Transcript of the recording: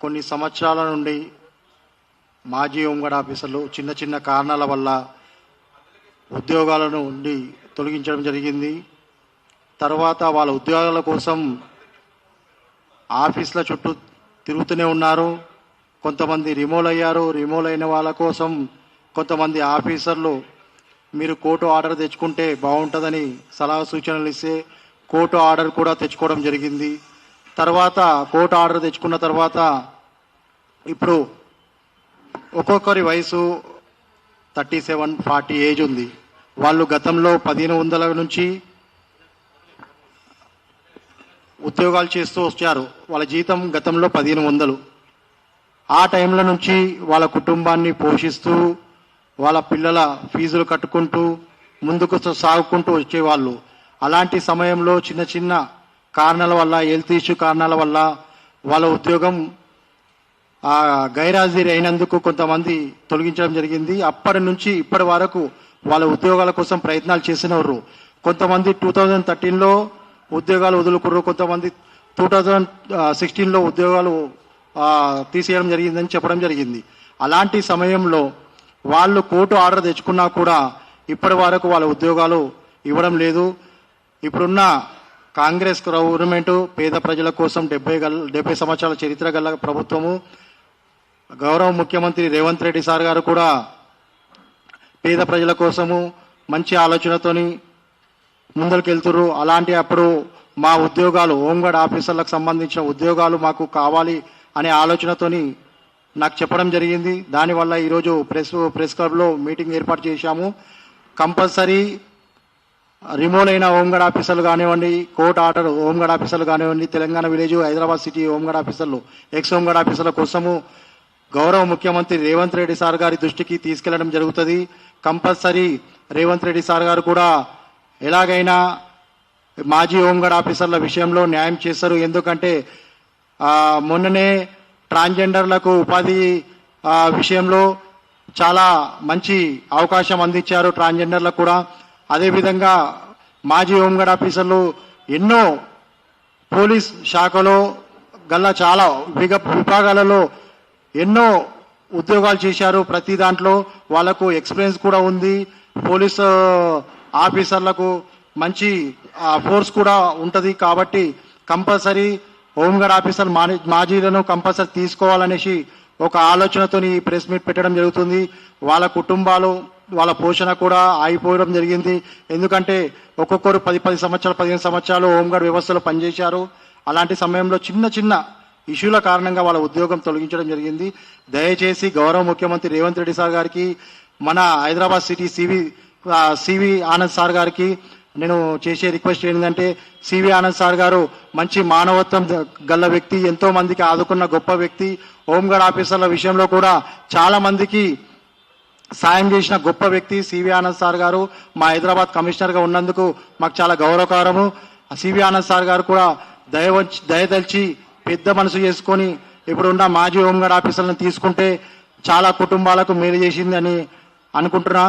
కొన్ని సంవత్సరాల నుండి మాజీ హోంగార్డ్ ఆఫీసర్లు చిన్న చిన్న కారణాల వల్ల ఉద్యోగాలను ఉండి తొలగించడం జరిగింది. తర్వాత వాళ్ళ ఉద్యోగాల కోసం ఆఫీసుల చుట్టూ తిరుగుతూనే ఉన్నారు. కొంతమంది రిమోల్ అయ్యారు. రిమోల్ అయిన వాళ్ళ కోసం కొంతమంది ఆఫీసర్లు మీరు కోర్టు ఆర్డర్ తెచ్చుకుంటే బాగుంటుందని సలహా సూచనలు ఇస్తే కోర్టు ఆర్డర్ కూడా తెచ్చుకోవడం జరిగింది. తర్వాత కోర్టు ఆర్డర్ తెచ్చుకున్న తర్వాత ఇప్పుడు ఒక్కొక్కరి వయసు థర్టీ సెవెన్ ఫార్టీ ఏజ్ ఉంది. వాళ్ళు గతంలో పదిహేను వందల నుంచి ఉద్యోగాలు చేస్తూ వచ్చారు. వాళ్ళ జీతం గతంలో పదిహేను వందలు. ఆ టైంలో నుంచి వాళ్ళ కుటుంబాన్ని పోషిస్తూ వాళ్ళ పిల్లల ఫీజులు కట్టుకుంటూ ముందుకు సాగుకుంటూ వచ్చేవాళ్ళు. అలాంటి సమయంలో చిన్న చిన్న కారణాల వల్ల హెల్త్ ఇష్యూ కారణాల వల్ల వాళ్ళ ఉద్యోగం ఆ గైరాజీరి అయినందుకు కొంతమంది తొలగించడం జరిగింది. అప్పటి నుంచి ఇప్పటి వరకు వాళ్ళ ఉద్యోగాల కోసం ప్రయత్నాలు చేసినవారు కొంతమంది టూ థౌజండ్ థర్టీన్లో ఉద్యోగాలు వదులుకుర్రు. కొంతమంది టూ థౌజండ్ సిక్స్టీన్లో ఉద్యోగాలు తీసేయడం జరిగిందని చెప్పడం జరిగింది. అలాంటి సమయంలో వాళ్ళు కోర్టు ఆర్డర్ తెచ్చుకున్నా కూడా ఇప్పటి వరకు వాళ్ళ ఉద్యోగాలు ఇవ్వడం లేదు. ఇప్పుడున్న కాంగ్రెస్ గవర్నమెంట్ పేద ప్రజల కోసం డెబ్బై గల డెబ్బై సంవత్సరాల చరిత్ర గల ప్రభుత్వము. గౌరవ ముఖ్యమంత్రి రేవంత్ రెడ్డి సార్ గారు కూడా పేద ప్రజల కోసము మంచి ఆలోచనతోని ముందరికెళ్తురు అలాంటి అప్పుడు మా ఉద్యోగాలు హోంగార్డ్ ఆఫీసర్లకు సంబంధించిన ఉద్యోగాలు మాకు కావాలి అనే ఆలోచనతోని నాకు చెప్పడం జరిగింది. దానివల్ల ఈరోజు ప్రెస్ ప్రెస్ క్లబ్లో మీటింగ్ ఏర్పాటు చేశాము. కంపల్సరీ రిమోట్ అయిన హోంగార్డ్ ఆఫీసర్లు కానివ్వండి కోర్టు ఆర్డర్ హోంగార్డ్ ఆఫీసర్లు కానివ్వండి Telangana village Hyderabad city home guard ఆఫీసర్లు ఎక్స్ హోంగార్డ్ ఆఫీసర్ల కోసము గౌరవ ముఖ్యమంత్రి రేవంత్ రెడ్డి సార్ గారి దృష్టికి తీసుకెళ్ళడం జరుగుతుంది. కంపల్సరీ రేవంత్ రెడ్డి సార్ గారు కూడా ఎలాగైనా మాజీ హోంగార్డ్ ఆఫీసర్ల విషయంలో న్యాయం చేస్తారు. ఎందుకంటే మొన్ననే ట్రాన్స్జెండర్లకు ఉపాధి విషయంలో చాలా మంచి అవకాశం అందించారు ట్రాన్స్జెండర్లకు కూడా. అదేవిధంగా మాజీ హోంగార్డ్ ఆఫీసర్లు ఎన్నో పోలీస్ శాఖలో గల చాలా విగ విభాగాలలో ఎన్నో ఉద్యోగాలు చేశారు. ప్రతి దాంట్లో వాళ్ళకు ఎక్స్పీరియన్స్ కూడా ఉంది. పోలీస్ ఆఫీసర్లకు మంచి ఫోర్స్ కూడా ఉంటుంది కాబట్టి కంపల్సరీ హోంగార్డ్ ఆఫీసర్ మాజీలను కంపల్సరీ తీసుకోవాలనేసి ఒక ఆలోచనతోని ఈ ప్రెస్ మీట్ పెట్టడం జరుగుతుంది. వాళ్ళ కుటుంబాలు వాళ్ళ పోషణ కూడా ఆగిపోవడం జరిగింది. ఎందుకంటే ఒక్కొక్కరు పది పది సంవత్సరాలు పదిహేను సంవత్సరాలు హోంగార్డ్ వ్యవస్థలో పనిచేశారు. అలాంటి సమయంలో చిన్న చిన్న ఇష్యూల కారణంగా వాళ్ళ ఉద్యోగం తొలగించడం జరిగింది. దయచేసి గౌరవ ముఖ్యమంత్రి రేవంత్ రెడ్డి సార్ గారికి మన Hyderabad city CV CV Anand sir గారికి నేను చేసే రిక్వెస్ట్ ఏంటంటే సివి ఆనంద్ సార్ గారు మంచి మానవత్వం గల వ్యక్తి ఎంతో మందికి ఆదుకున్న గొప్ప వ్యక్తి. హోంగార్డ్ ఆఫీసర్ల విషయంలో కూడా చాలా మందికి సాయం చేసిన గొప్ప వ్యక్తి సివి ఆనంద్ సార్ గారు మా హైదరాబాద్ కమిషనర్గా ఉన్నందుకు మాకు చాలా గౌరవకారము. సివి ఆనంద్ సార్ గారు కూడా దయ వచ్చి దయదలిచి పెద్ద మనసు చేసుకొని ఇప్పుడున్న మాజీ హోంగార్డ్ ఆఫీసర్లను తీసుకుంటే చాలా కుటుంబాలకు మేలు చేసిందని అనుకుంటున్నా.